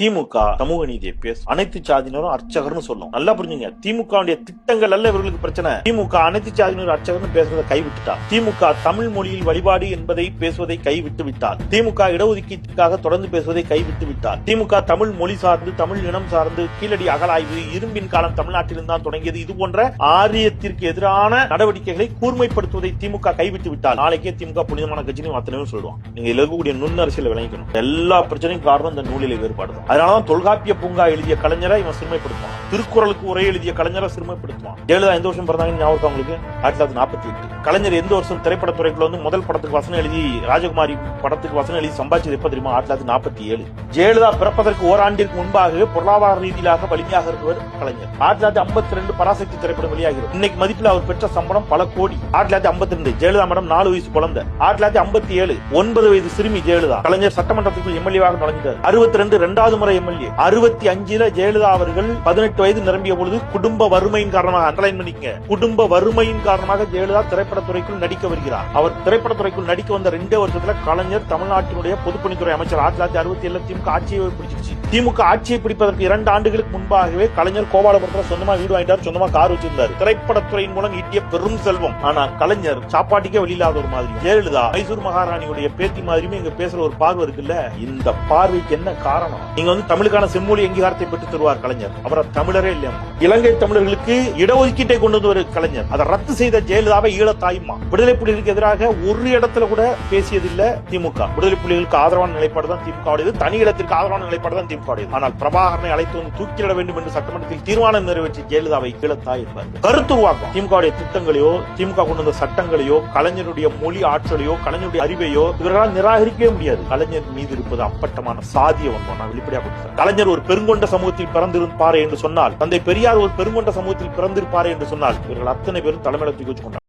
திமுக சமூக நீதியை பேசும் அனைத்து சாதியினரும் அர்ச்சகர்னு சொல்லும். நல்லா புரிஞ்சுங்க. திமுக திட்டங்கள் அல்ல இவர்களுக்கு பிரச்சனை. திமுக அனைத்து சாதியினர் அர்ச்சகர்னு பேசுவதை கைவிட்டுட்டார் திமுக தமிழ் மொழியில் வழிபாடு என்பதை பேசுவதை கைவிட்டு விட்டார். திமுக இடஒதுக்கீட்டுக்காக தொடர்ந்து பேசுவதை கைவிட்டு விட்டார். திமுக தமிழ் மொழி சார்ந்து தமிழ் இனம் சார்ந்து கீழடி அகலாய்வு இரும்பின் காலம் தமிழ்நாட்டில் தான் தொடங்கியது. இது போன்ற ஆரியத்திற்கு எதிரான நடவடிக்கைகளை கூர்மைப்படுத்துவதை திமுக கைவிட்டு விட்டார். நாளைக்கே திமுக புனிதமான கட்சியும் அத்தனையும் சொல்லுவான் நீங்க எழுதக்கூடிய நுண்ணரசியல் விளங்கிக்கணும். எல்லா பிரச்சனையும் காரணம் இந்த நூலிலை வேறுபாடு தான் அதனாலதான் தொல்காப்பிய பூங்கா எழுதிய கலைஞரை இவன் சிறுமைப்படுத்துவான். திருக்குறளுக்கு உரை எழுதிய கலைஞரை சிறுமைப்படுத்துவான். ஜெயலலிதா எந்த வருஷம் பிறந்தாங்க ஞாபகம் அவங்களுக்கு ஆயிரத்தி தொள்ளாயிரத்தி நாற்பத்தி எட்டு. கலைஞர் எந்த வருஷம் திரைப்படத்துறைக்குள்ள வந்து முதல் படத்துக்கு வசனம் எழுதி ராஜகுமாரி படத்துக்கு வசனம் எழுதி சம்பாதிச்சது எப்ப தெரியுமா? ஆயிரத்தி தொள்ளாயிரத்தி நாற்பத்தி ஏழு. ஜெயலலிதா பிறப்பதற்கு ஓராண்டிற்கு முன்பாக பொருளாதார ரீதியாக வலிமையாக இருந்தவர் கலைஞர். ஆயிரத்தி தொள்ளாயிரத்தி ஐம்பத்தி ரெண்டு பராசக்தி திரைப்படம் வெளியாகிறது. இன்னைக்கு மதிப்பில் அவர் பெற்ற சம்பளம் பல கோடி. ஆயிரத்தி தொள்ளாயிரத்தி ஐம்பத்தி ரெண்டு ஜெயலலிதா மேடம் நாலு வயசு குழந்தை. ஆயிரத்தி தொள்ளாயிரத்தி ஐம்பத்தி ஏழு ஒன்பது வயது சிறுமி ஜெயலலிதா. கலைஞர் சட்டமன்றத்துக்குள் எம்எல்ஏவாக நுழைஞ்சார் அறுபத்தி ரெண்டு இரண்டாவது முறை எம்எல்ஏ. அறுபத்தி அஞ்சுல ஜெயலலிதா அவர்கள் பதினெட்டு வயது நிரம்பிய பொழுது குடும்ப வறுமையின் காரணமாக அண்டர்லைன் பண்ணிக்கங்க. குடும்ப வறுமையின் காரணமாக ஜெயலலிதா திரைப்படத்துறைக்குள் நடிக்க வருகிறார். அவர் திரைப்படத்துறைக்குள் நடிக்க வந்த ரெண்டே வருஷத்துல கலைஞர் தமிழ்நாட்டினுடைய பொதுப்பணித்துறை அமைச்சர். ஆயிரத்தி தொள்ளாயிரத்தி அறுபத்தி ஏழு திமுக ஆட்சியை பிடிச்சிருச்சு. திமுக ஆட்சியை பிடிப்பதற்கு இரண்டு ஆண்டுகளுக்கு முன்பாகவே கலைஞர் கோபாலபுரத்துல சொந்தமா வீடு வாங்கிட்டார் சொந்தமா கார் வச்சிருந்தார். திரைப்படத்துறையின் மூலம் ஈட்டிய பெரும் செல்வம். ஆனா கலைஞர் சாப்பாட்டுக்கே வெளியில்லாத ஒரு மாதிரி. ஜெயலலிதா மைசூர் மகாராணியுடைய பேத்தி மாதிரியுமே இங்க பேசுற ஒரு பார்வை இருக்குல்ல? இந்த பார்வைக்கு என்ன காரணம்? நீங்க வந்து தமிழுக்கான செம்மொழி அங்கீகாரத்தை பெற்று தருவார் கலைஞர். அவரை தமிழரே இல்லையா? இலங்கை தமிழர்களுக்கு இடஒதுக்கீட்டை கொண்டு வந்து ஒரு கலைஞர். அதை ரத்து செய்த ஜெயலலிதாவை ஈழ தாய்மா விடுதலை புலிகளுக்கு எதிராக ஒரு இடத்துல கூட பேசியதில்லை திமுக. விடுதலை புலிகளுக்கு ஆதரவான நிலைப்பாடு தான் திமுக தனி இடத்திற்கு ஆதரவான நிலைப்பாடு தான் திமுக ஆனால் பிரபாகரனை அழைத்து வந்து தூக்கிலிட வேண்டும் என்று சட்டமன்றத்தில் தீர்மானம் நிறைவேற்றி ஜெயலலிதாவை கீழத்தா என்பார் கருத்து உருவாக்கம். திமுக திட்டங்களையோ திமுக கொண்டு வந்த சட்டங்களையோ கலைஞருடைய மொழி ஆற்றலையோ கலைஞருடைய அறிவையோ இவர்களால் நிராகரிக்கவே முடியாது. கலைஞர் மீது இருப்பது அப்பட்டமான சாதிய ஒன்றும் நான் வெளிப்படையாக கொடுத்தேன். கலைஞர் ஒரு பெருங்கொண்ட சமூகத்தில் பிறந்திருப்பாரே என்று சொன்னால் தந்தை பெரியார் ஒரு பெருங்கொண்ட சமூகத்தில் பிறந்திருப்பாரே என்று சொன்னால் இவர்கள் அத்தனை பேரும் தலைமையில தூக்கி வச்சுக்கொண்டார்